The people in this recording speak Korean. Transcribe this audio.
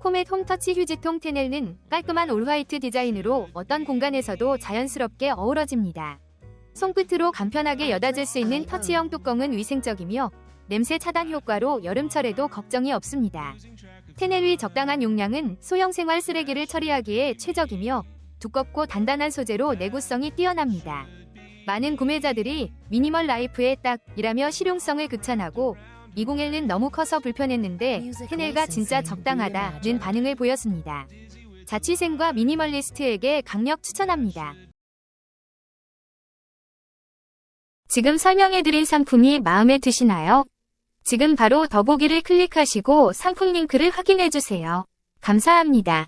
코멧 홈터치 휴지통 테넬은 깔끔한 올화이트 디자인으로 어떤 공간에서도 자연스럽게 어우러집니다. 손끝으로 간편하게 여닫을 수 있는 터치형 뚜껑은 위생적이며 냄새 차단 효과로 여름철에도 걱정이 없습니다. 테넬 위 적당한 용량은 소형 생활 쓰레기를 처리하기에 최적이며 두껍고 단단한 소재로 내구성이 뛰어납니다. 많은 구매자들이 미니멀 라이프에 딱이라며 실용성을 극찬하고 201은 너무 커서 불편했는데 테넬가 진짜 적당하다는 반응을 보였습니다. 자취생과 미니멀리스트에게 강력 추천합니다. 지금 설명해드린 상품이 마음에 드시나요? 지금 바로 더보기를 클릭하시고 상품 링크를 확인해주세요. 감사합니다.